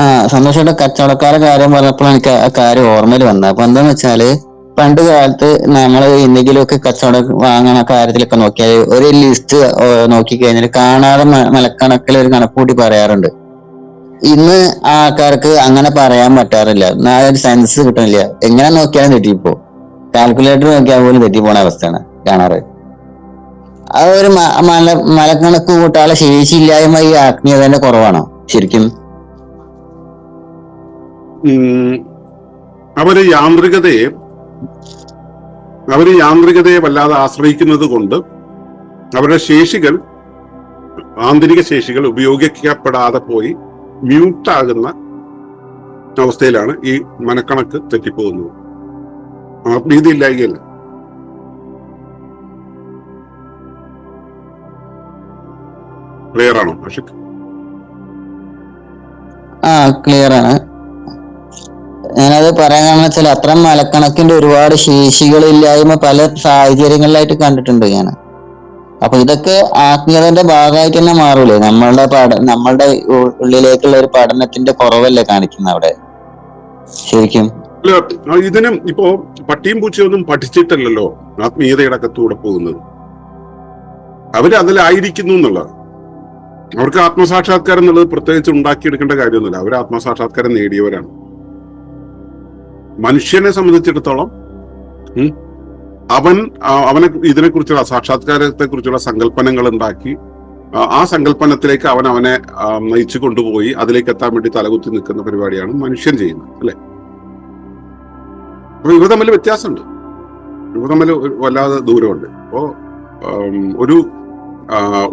ആ സന്തോഷയുടെ കച്ചവടക്കാരെ കാര്യം പറഞ്ഞപ്പോഴാണ് എനിക്ക് ആ കാര്യം ഓർമ്മയിൽ വന്നത് അപ്പൊ എന്താന്ന് വെച്ചാൽ പണ്ട് കാലത്ത് നമ്മൾ എന്തെങ്കിലുമൊക്കെ കച്ചവടം വാങ്ങണ കാര്യത്തിലൊക്കെ നോക്കിയാൽ ഒരു ലിസ്റ്റ് നോക്കി കഴിഞ്ഞാൽ കാണാതെ മലക്കണക്കിൽ ഒരു കണക്കൂട്ടി പറയാറുണ്ട്. ഇന്ന് ആൾക്കാർക്ക് അങ്ങനെ പറയാൻ പറ്റാറില്ല. നാളെ ഒരു സെൻസ് കിട്ടുന്നില്ല എങ്ങനെ നോക്കിയാലും തെറ്റിപ്പോ കാൽക്കുലേറ്റർ നോക്കിയാൽ പോലും തെറ്റിപ്പോണ അവസ്ഥയാണ് കാണാറ്. ആ ഒരു മല മലക്കണക്ക് കൂട്ടാനുള്ള ശേഷിയില്ലായ്മ ഈ ആത്മീയതന്റെ കുറവാണോ? ശരിക്കും അവർ യാന്ത്രികതയെ അവർ യാന്ത്രികതയെ വല്ലാതെ ആശ്രയിക്കുന്നത് കൊണ്ട് അവരുടെ ശേഷികൾ ആന്തരിക ശേഷികൾ ഉപയോഗിക്കപ്പെടാതെ പോയി മ്യൂട്ടാകുന്ന അവസ്ഥയിലാണ് ഈ മനക്കണക്ക് തെറ്റിപ്പോകുന്നത്. ആത്മീയത ഇല്ലായികയല്ല ക്ലിയർ ആണോ അഷിക് ആ ക്ലിയർ ആണ്. ഞാനത് പറയാൻ കാരണം വെച്ചാൽ അത്ര മലക്കണക്കിന്റെ ഒരുപാട് ശേഷികളില്ലായ്മ പല സാഹചര്യങ്ങളിലായിട്ട് കണ്ടിട്ടുണ്ട് ഞാൻ അപ്പൊ ഇതൊക്കെ ആത്മീയതന്റെ ഭാഗമായിട്ട് തന്നെ മാറൂലേ? നമ്മളുടെ പഠ നമ്മളുടെ ഉള്ളിലേക്കുള്ള ഒരു പഠനത്തിന്റെ കുറവല്ലേ കാണിക്കുന്ന അവിടെ? ശരിക്കും. ഇതിനും ഇപ്പോ പട്ടിയും പൂച്ചയൊന്നും പഠിച്ചിട്ടല്ലല്ലോ ആത്മീയതയുടെ അകത്തൂടെ പോകുന്നത്. അവർ അതിലായിരിക്കുന്നു എന്നുള്ളത് അവർക്ക് ആത്മസാക്ഷാത്കാരം എന്നുള്ളത് പ്രത്യേകിച്ച് ഉണ്ടാക്കിയെടുക്കേണ്ട കാര്യമൊന്നുമില്ല. അവർ ആത്മസാക്ഷാത്കാരം നേടിയവരാണ്. മനുഷ്യനെ സംബന്ധിച്ചിടത്തോളം അവൻ അവനെ ഇതിനെക്കുറിച്ചുള്ള സാക്ഷാത്കാരത്തെ കുറിച്ചുള്ള സങ്കല്പനങ്ങൾ ഉണ്ടാക്കി ആ, സങ്കല്പനത്തിലേക്ക് അവൻ അവനെ നയിച്ചു കൊണ്ടുപോയി അതിലേക്ക് എത്താൻ വേണ്ടി തലകുത്തി നിൽക്കുന്ന പരിപാടിയാണ് മനുഷ്യൻ ചെയ്യുന്നത് അല്ലെ? അപ്പൊ ഇവ തമ്മിൽ വ്യത്യാസമുണ്ട്. ഇവ തമ്മിൽ വല്ലാതെ ദൂരമുണ്ട്. അപ്പോ ഒരു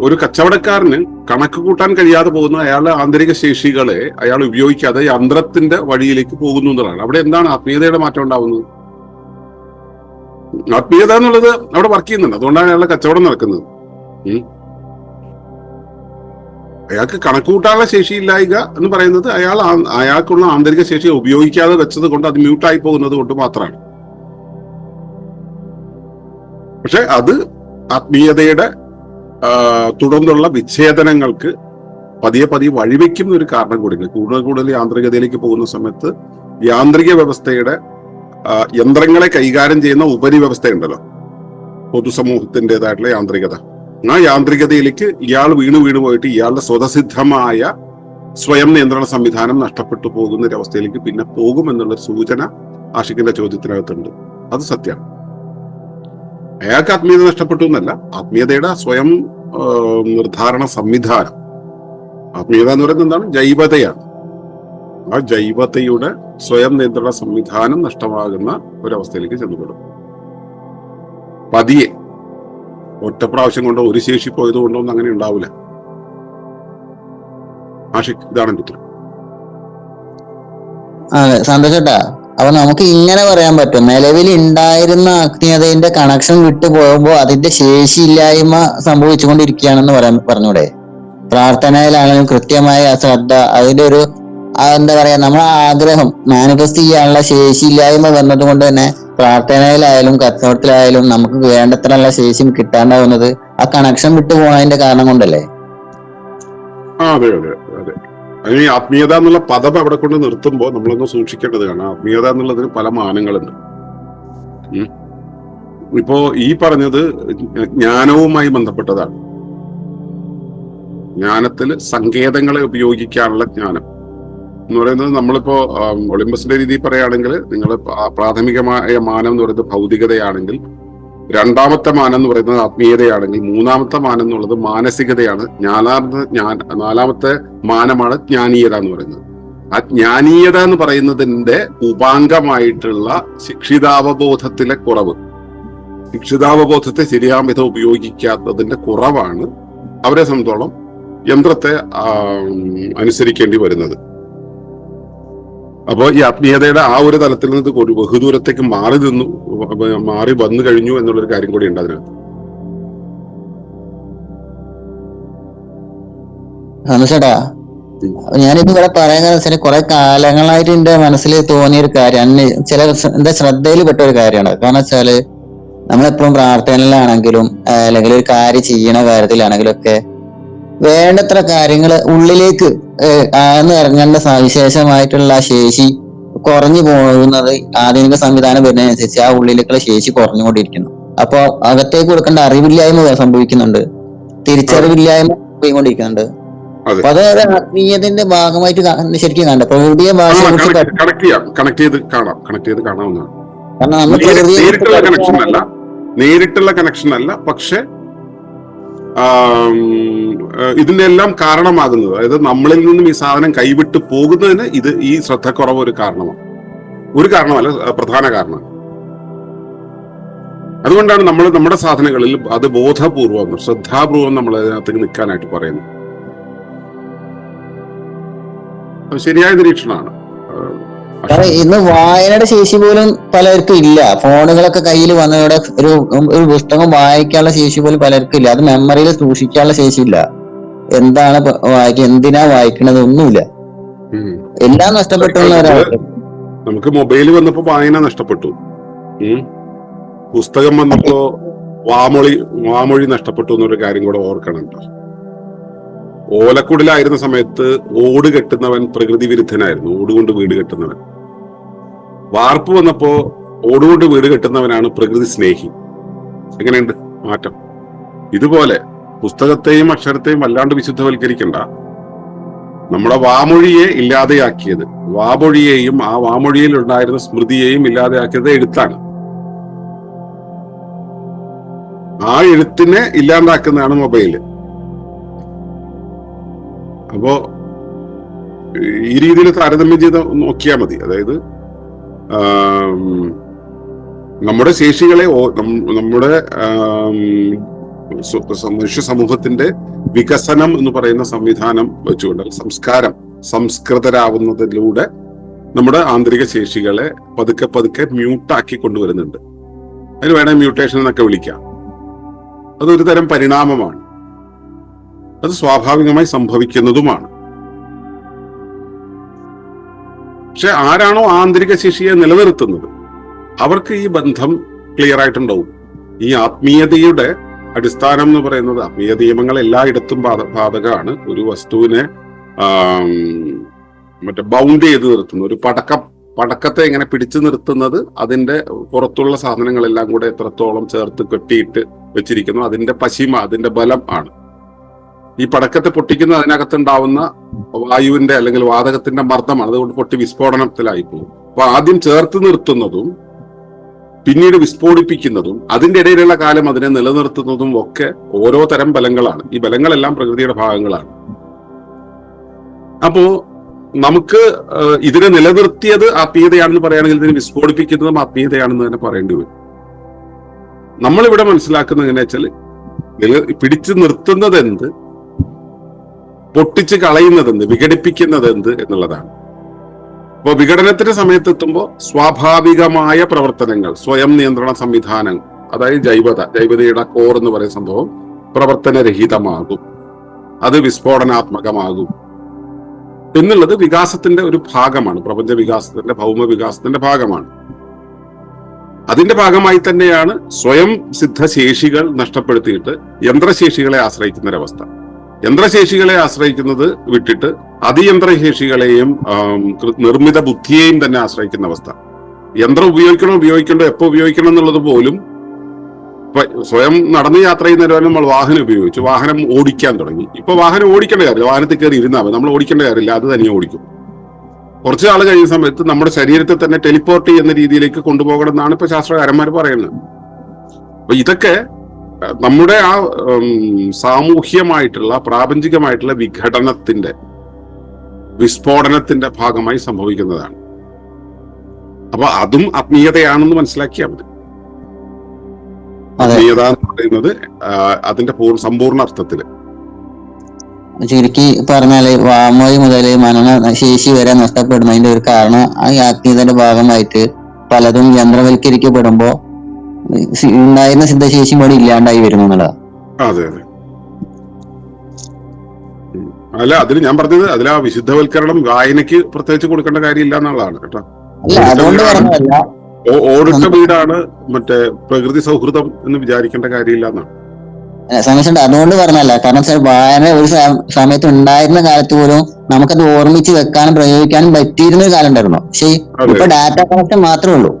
ഒരു കച്ചവടക്കാരന് കണക്ക് കൂട്ടാൻ കഴിയാതെ പോകുന്ന അയാളുടെ ആന്തരിക ശേഷികളെ അയാൾ ഉപയോഗിക്കാതെ യന്ത്രത്തിന്റെ വഴിയിലേക്ക് പോകുന്നു എന്നുള്ളതാണ്. അവിടെ എന്താണ് ആത്മീയതയുടെ മാറ്റം ഉണ്ടാവുന്നത്? ആത്മീയത എന്നുള്ളത് അവിടെ വർക്ക് ചെയ്യുന്നുണ്ട്. അതുകൊണ്ടാണ് അയാളുടെ കച്ചവടം നടക്കുന്നത്. അയാൾക്ക് കണക്ക് കൂട്ടാനുള്ള ശേഷി ഇല്ലായിക എന്ന് പറയുന്നത് അയാൾ അയാൾക്കുള്ള ആന്തരിക ശേഷി ഉപയോഗിക്കാതെ വെച്ചത് കൊണ്ട് അത് മ്യൂട്ടായി പോകുന്നത് കൊണ്ട് മാത്രമാണ്. പക്ഷെ അത് ആത്മീയതയുടെ തുടർന്നുള്ള വിച്ഛേദനങ്ങൾക്ക് പതിയെ പതിയെ വഴിവെക്കുന്ന ഒരു കാരണം കൂടിയുണ്ട് കൂടുതൽ കൂടുതൽ യാന്ത്രികതയിലേക്ക് പോകുന്ന സമയത്ത് യാന്ത്രിക വ്യവസ്ഥയുടെ യന്ത്രങ്ങളെ കൈകാര്യം ചെയ്യുന്ന ഉപരി വ്യവസ്ഥയുണ്ടല്ലോ. പൊതുസമൂഹത്തിന്റെതായിട്ടുള്ള യാന്ത്രികത. ആ യാന്ത്രികതയിലേക്ക് ഇയാൾ വീണു വീണു പോയിട്ട് ഇയാളുടെ സ്വതസിദ്ധമായ സ്വയം നിയന്ത്രണ സംവിധാനം നഷ്ടപ്പെട്ടു പോകുന്ന ഒരു അവസ്ഥയിലേക്ക് പിന്നെ പോകുമെന്നുള്ള സൂചന ആഷിഖിന്റെ ചോദ്യത്തിനകത്തുണ്ട്. അത് സത്യമാണ് അയാൾക്ക് ആത്മീയത നഷ്ടപ്പെട്ടു എന്നല്ല. ആത്മീയതയുടെ സ്വയം നിർദ്ധാരണ സംവിധാനം. ആത്മീയത എന്ന് പറയുന്നത് എന്താണ്? ജൈവതയാണ്. ആ ജൈവതയുടെ സ്വയം നിയന്ത്രണ സംവിധാനം നഷ്ടമാകുന്ന ഒരവസ്ഥയിലേക്ക് ചെന്നുപെടും. പതിയെ ഒറ്റ പ്രാവശ്യം കൊണ്ടോ ഒരു ശേഷി പോയത് കൊണ്ടോ ഒന്നും അങ്ങനെ ഉണ്ടാവില്ല. ആഷിഖ് ഇതാണ് എന്റെ ഉത്തരം. സന്തോഷട്ടാ അപ്പൊ നമുക്ക് ഇങ്ങനെ പറയാൻ പറ്റും. നിലവിൽ ഉണ്ടായിരുന്ന ആത്മീയതയുടെ കണക്ഷൻ വിട്ടു പോകുമ്പോൾ അതിന്റെ ശേഷിയില്ലായ്മ സംഭവിച്ചുകൊണ്ടിരിക്കുകയാണെന്ന് പറയാൻ പറഞ്ഞൂടെ? പ്രാർത്ഥനയിലാണെങ്കിലും കൃത്യമായ ശ്രദ്ധ. അതിന്റെ ഒരു എന്താ പറയാ നമ്മൾ ആഗ്രഹം മാനിഫെസ്റ്റ് ചെയ്യാനുള്ള ശേഷിയില്ലായ്മ വന്നത് കൊണ്ട് തന്നെ പ്രാർത്ഥനയിലായാലും കച്ചവടത്തിലായാലും നമുക്ക് വേണ്ടത്രയുള്ള ശേഷി കിട്ടാണ്ടാവുന്നത് ആ കണക്ഷൻ വിട്ടു പോകുന്നതിന്റെ കാരണം കൊണ്ടല്ലേ? അതെ അതെ. അതിന് ആത്മീയത എന്നുള്ള പദം അവിടെ കൊണ്ട് നിർത്തുമ്പോൾ നമ്മളൊന്ന് സൂക്ഷിക്കേണ്ടത് കാരണം ആത്മീയത എന്നുള്ളതിന് പല മാനങ്ങളുണ്ട്. ഇപ്പോ ഈ പറഞ്ഞത് ജ്ഞാനവുമായി ബന്ധപ്പെട്ടതാണ്. ജ്ഞാനത്തിൽ സങ്കേതങ്ങളെ ഉപയോഗിക്കാനുള്ള ജ്ഞാനം. എന്ന് പറയുന്നത് നമ്മളിപ്പോ ഒളിമ്പസിന്റെ രീതിയിൽ പറയുകയാണെങ്കിൽ നിങ്ങൾ പ്രാഥമികമായ മാനം എന്ന് പറയുന്നത് ഭൗതികതയാണെങ്കിൽ രണ്ടാമത്തെ മാനം എന്ന് പറയുന്നത് ആത്മീയതയാണെങ്കിൽ മൂന്നാമത്തെ മാനം എന്നുള്ളത് മാനസികതയാണ്. നാലാമത്തെ നാലാമത്തെ മാനമാണ് ജ്ഞാനീയത എന്ന് പറയുന്നത്. ആ ജ്ഞാനീയത എന്ന് പറയുന്നതിന്റെ ഉപാംഗമായിട്ടുള്ള ശിക്ഷിതാവബോധത്തിലെ കുറവ്. ശിക്ഷിതാവബോധത്തെ ശരിയാം വിധം ഉപയോഗിക്കാത്തതിന്റെ കുറവാണ് അവരെ സംബന്ധിച്ചോളം യന്ത്രത്തെ അനുസരിക്കേണ്ടി വരുന്നത്. അപ്പോൾ ഈ ആത്മീയതയുടെ ആ ഒരു തലത്തിൽ നിന്ന് ഒരു ബഹുദൂരത്തേക്ക് മാറി നിന്നു മാറി വന്നു കഴിഞ്ഞു എന്നുള്ളൊരു കാര്യം കൂടി ഉണ്ട് അതിനകത്ത് സന്തോഷേട്ടാ ഞാനിത് ഇവിടെ പറയുന്ന വെച്ചാൽ കുറെ കാലങ്ങളായിട്ട് എന്റെ മനസ്സിൽ തോന്നിയ ഒരു കാര്യമാണ് ചില എന്റെ ശ്രദ്ധയിൽ പെട്ട ഒരു കാര്യമാണ്. കാരണം വെച്ചാൽ നമ്മളെപ്പോഴും പ്രാർത്ഥനയിലാണെങ്കിലും അല്ലെങ്കിൽ ഒരു കാര്യം ചെയ്യണ കാര്യത്തിലാണെങ്കിലും ഒക്കെ വേണ്ടത്ര കാര്യങ്ങൾ ഉള്ളിലേക്ക് ഏഹ്, ആഴ്ന്ന് ഇറങ്ങേണ്ട സവിശേഷമായിട്ടുള്ള ആ ശേഷി കുറഞ്ഞു പോകുന്നത് ആധുനിക സംവിധാനം വരുന്നതിനനുസരിച്ച് ആ ഉള്ളിലേക്കുള്ള ശേഷി കുറഞ്ഞുകൊണ്ടിരിക്കുന്നു. അപ്പൊ അകത്തേക്ക് കൊടുക്കേണ്ട അറിവില്ലായ്മ സംഭവിക്കുന്നുണ്ട്. തിരിച്ചറിവില്ലായ്മ പോയിക്കൊണ്ടിരിക്കുന്നുണ്ട്. അപ്പൊ അത് ആത്മീയത്തിന്റെ ഭാഗമായിട്ട് ശരിക്കും കണ്ട പ്രകൃതിയെ ഭാഷ കണക്ട് ചെയ്യാം. കണക്ട് ചെയ്ത് കാണാം. കണക്ട് ചെയ്ത് കാണാവുന്നതാണ്. കാരണം നമ്മൾ നേരിട്ടുള്ള കണക്ഷൻ അല്ല. നേരിട്ടുള്ള കണക്ഷൻ അല്ല. പക്ഷെ ഇതിന്റെ എല്ലാം കാരണമാകുന്നത്. അതായത് നമ്മളിൽ നിന്നും ഈ സാധനം കൈവിട്ട് പോകുന്നതിന് ഇത് ഈ ശ്രദ്ധക്കുറവ് ഒരു കാരണമാണ്. ഒരു കാരണമല്ല പ്രധാന കാരണം. അതുകൊണ്ടാണ് നമ്മൾ നമ്മുടെ സാധനങ്ങളിൽ അത് ബോധപൂർവം ശ്രദ്ധാപൂർവം നമ്മൾ അതിനകത്തേക്ക് നിൽക്കാനായിട്ട് പറയുന്നത്. ശരിയായ നിരീക്ഷണമാണ്. കാരണം ഇന്ന് വായനയുടെ ശേഷി പോലും പലർക്കും ഇല്ല. ഫോണുകളൊക്കെ കയ്യിൽ വന്നതോടെ ഒരു ഒരു പുസ്തകം വായിക്കാനുള്ള ശേഷി പോലും പലർക്കും ഇല്ല. അത് മെമ്മറിയിൽ സൂക്ഷിക്കാനുള്ള ശേഷി ഇല്ല എന്താണ് വായിക്കുക എന്തിനാ വായിക്കണത് ഒന്നുമില്ല. എല്ലാം നഷ്ടപ്പെട്ടു നമുക്ക് മൊബൈൽ വന്നപ്പോ വായന നഷ്ടപ്പെട്ടു. പുസ്തകം വന്നപ്പോ വാമൊഴി വാമൊഴി നഷ്ടപ്പെട്ടു എന്നൊരു കാര്യം കൂടെ ഓർക്കണം ഓലക്കുടലായിരുന്ന ഓലക്കുടിലായിരുന്ന സമയത്ത് ഓട് കെട്ടുന്നവൻ പ്രകൃതി വിരുദ്ധനായിരുന്നു. ഓടുകൊണ്ട് വീട് കെട്ടുന്നവൻ. വാർപ്പ് വന്നപ്പോ ഓടുകൊണ്ട് വീട് കെട്ടുന്നവനാണ് പ്രകൃതി സ്നേഹി. എങ്ങനെയുണ്ട്? മാറ്റം. ഇതുപോലെ പുസ്തകത്തെയും അക്ഷരത്തെയും വല്ലാണ്ട് വിശുദ്ധവൽക്കരിക്കണ്ട. നമ്മുടെ വാമൊഴിയെ ഇല്ലാതെയാക്കിയത് വാമൊഴിയെയും ആ വാമൊഴിയിൽ ഉണ്ടായിരുന്ന സ്മൃതിയെയും ഇല്ലാതെയാക്കിയത് എഴുത്താണ്. ആ എഴുത്തിനെ ഇല്ലാണ്ടാക്കുന്നതാണ് മൊബൈൽ. അപ്പോ ഈ രീതിയിൽ താരതമ്യം ചെയ്ത് നോക്കിയാൽ മതി. അതായത് നമ്മുടെ ശേഷികളെ നമ്മുടെ മനുഷ്യ സമൂഹത്തിന്റെ വികസനം എന്ന് പറയുന്ന സംവിധാനം വെച്ചുകൊണ്ട് സംസ്കാരം സംസ്കൃതരാവുന്നതിലൂടെ നമ്മുടെ ആന്തരിക ശേഷികളെ പതുക്കെ പതുക്കെ മ്യൂട്ടാക്കി കൊണ്ടുവരുന്നുണ്ട്. അതിന് വേണേൽ മ്യൂട്ടേഷൻ എന്നൊക്കെ വിളിക്കാം. അതൊരു തരം പരിണാമമാണ്. അത് സ്വാഭാവികമായി സംഭവിക്കുന്നതുമാണ്. പക്ഷെ ആരാണോ ആന്തരിക ശേഷിയെ നിലനിർത്തുന്നത്? അവർക്ക് ഈ ബന്ധം ക്ലിയർ ആയിട്ടുണ്ടാവും. ഈ ആത്മീയതയുടെ അടിസ്ഥാനം എന്ന് പറയുന്നത് ആത്മീയ നിയമങ്ങൾ എല്ലായിടത്തും ബാധ- ബാധകമാണ്. ഒരു വസ്തുവിനെ മറ്റേ ബൗണ്ട് ചെയ്ത് നിർത്തുന്നു. ഒരു പടക്കം പടക്കത്തെ എങ്ങനെ പിടിച്ചു നിർത്തുന്നത് അതിന്റെ പുറത്തുള്ള സാധനങ്ങളെല്ലാം കൂടെ എത്രത്തോളം ചേർത്ത് കെട്ടിയിട്ട് വെച്ചിരിക്കുന്നു. അതിന്റെ പശിമ അതിന്റെ ബലം ആണ്. ഈ പടക്കത്തെ പൊട്ടിക്കുന്ന അതിനകത്തുണ്ടാവുന്ന വായുവിന്റെ അല്ലെങ്കിൽ വാതകത്തിന്റെ മർദ്ദമാണ്. അതുകൊണ്ട് പൊട്ടി വിസ്ഫോടനത്തിലായി പോകും. അപ്പൊ ആദ്യം ചേർത്ത് നിർത്തുന്നതും പിന്നീട് വിസ്ഫോടിപ്പിക്കുന്നതും അതിന്റെ ഇടയിലുള്ള കാലം അതിനെ നിലനിർത്തുന്നതും ഒക്കെ ഓരോ തരം ബലങ്ങളാണ്. ഈ ബലങ്ങളെല്ലാം പ്രകൃതിയുടെ ഭാഗങ്ങളാണ്. അപ്പോ നമുക്ക് ഇതിനെ നിലനിർത്തിയത് ആത്മീയതയാണെന്ന് പറയുകയാണെങ്കിൽ ഇതിനെ വിസ്ഫോടിപ്പിക്കുന്നതും ആത്മീയതയാണെന്ന് തന്നെ പറയേണ്ടി വരും. നമ്മളിവിടെ മനസ്സിലാക്കുന്ന എങ്ങനെയാ വെച്ചാൽ പിടിച്ചു നിർത്തുന്നത് എന്ത് പൊട്ടിച്ച് കളയുന്നത് എന്ത് വിഘടിപ്പിക്കുന്നത് എന്ത് എന്നുള്ളതാണ്. അപ്പോൾ വിഘടനത്തിന്റെ സമയത്ത് എത്തുമ്പോൾ സ്വാഭാവികമായ പ്രവർത്തനങ്ങൾ സ്വയം നിയന്ത്രണ സംവിധാനം അതായത് ജൈവത ജൈവതയുടെ കോർ എന്ന് പറയുന്ന സംഭവം പ്രവർത്തനരഹിതമാകും. അത് വിസ്ഫോടനാത്മകമാകും. എന്നുള്ളത് വികാസത്തിന്റെ ഒരു ഭാഗമാണ്. പ്രപഞ്ച വികാസത്തിന്റെ ഭൗമ വികാസത്തിന്റെ ഭാഗമാണ്. അതിന്റെ ഭാഗമായി തന്നെയാണ് സ്വയം സിദ്ധശേഷികൾ നഷ്ടപ്പെടുത്തിയിട്ട് യന്ത്രശേഷികളെ ആശ്രയിക്കുന്ന ഒരവസ്ഥ. യന്ത്രശേഷികളെ ആശ്രയിക്കുന്നത് വിട്ടിട്ട് അതിയന്ത്രശേഷികളെയും നിർമ്മിത ബുദ്ധിയെയും തന്നെ ആശ്രയിക്കുന്ന അവസ്ഥ. യന്ത്രം ഉപയോഗിക്കണോ ഉപയോഗിക്കണ്ടോ എപ്പോ ഉപയോഗിക്കണം എന്നുള്ളത് പോലും സ്വയം നടന്ന് യാത്ര ചെയ്യുന്നവരും നമ്മൾ വാഹനം ഉപയോഗിച്ചു. വാഹനം ഓടിക്കാൻ തുടങ്ങി. ഇപ്പൊ വാഹനം ഓടിക്കേണ്ട കാര്യമില്ല. വാഹനത്തിൽ കയറി ഇരുന്നാൽ നമ്മൾ ഓടിക്കേണ്ട കാര്യമില്ല. അത് തനിയെ ഓടിക്കും. കുറച്ച് നാൾ കഴിയുന്ന സമയത്ത് നമ്മുടെ ശരീരത്തെ തന്നെ ടെലിപ്പോർട്ട് ചെയ്യുന്ന രീതിയിലേക്ക് കൊണ്ടുപോകണം എന്നാണ് ഇപ്പൊ ശാസ്ത്രകാരന്മാർ പറയുന്നത്. അപ്പൊ ഇതൊക്കെ നമ്മുടെ ആ സാമൂഹ്യമായിട്ടുള്ള പ്രാപഞ്ചികമായിട്ടുള്ള വിഘടനത്തിന്റെ വിസ്ഫോടനത്തിന്റെ ഭാഗമായി സംഭവിക്കുന്നതാണ്. അപ്പൊ അതും ആത്മീയതയാണെന്ന് മനസ്സിലാക്കിയാൽ മതി. ആത്മീയത എന്ന് പറയുന്നത് അതിന്റെ പൂർണ സമ്പൂർണ അർത്ഥത്തിൽ. ചുരുക്കി പറഞ്ഞാൽ വാമൊഴി മുതൽ മനന ശേഷി വരെ നഷ്ടപ്പെടുന്നതിന്റെ ഒരു കാരണം ആ ആത്മീയതയുടെ ഭാഗമായിട്ട് പലതും യന്ത്രവൽക്കരിക്കപ്പെടുമ്പോ ഉണ്ടായിരുന്ന സിദ്ധശേഷി ഇവിടെ ഇല്ലാണ്ടായി വരുന്നു എന്നുള്ളതാണ് അതെ അതെ. അല്ല അതിൽ ഞാൻ പറഞ്ഞത് അതിൽ ആ വിശുദ്ധവൽക്കരണം വായനയ്ക്ക് പ്രത്യേകിച്ച് കൊടുക്കേണ്ട കാര്യമില്ല എന്നുള്ളതാണ് കേട്ടോ. ഓടിട്ട വീടാണ്. മറ്റേ പ്രകൃതി സൗഹൃദം എന്ന് വിചാരിക്കേണ്ട കാര്യമില്ല എന്നാണ്. സമയത്തുണ്ട് അതുകൊണ്ട് പറഞ്ഞല്ല കാരണം സാർ വായന ഒരു സമയത്ത് ഉണ്ടായിരുന്ന കാലത്ത് പോലും നമുക്കത് ഓർമ്മിച്ച് വെക്കാനും പ്രയോഗിക്കാനും പറ്റിയിരുന്ന ഒരു കാലം ഉണ്ടായിരുന്നു. പക്ഷേ ഇപ്പൊ ഡാറ്റ കണക്ഷൻ മാത്രമേ ഉള്ളൂ.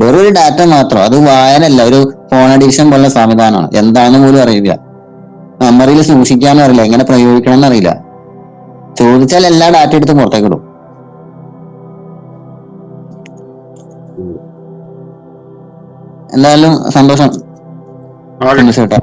വെറും ഒരു ഡാറ്റ മാത്രം. അത് വായനല്ല ഒരു ഫോൺ അഡിക്ഷൻ പോലുള്ള സംവിധാനമാണ്. എന്താണെന്ന് പോലും അറിയില്ല. മെമ്മറിയിൽ സൂക്ഷിക്കാന്ന് അറിയില്ല. എങ്ങനെ പ്രയോഗിക്കണം എന്നറിയില്ല ചോദിച്ചാൽ എല്ലാ ഡാറ്റ എടുത്ത് പുറത്തേക്ക് ഇടും. എന്തായാലും സന്തോഷം. കേട്ടോ.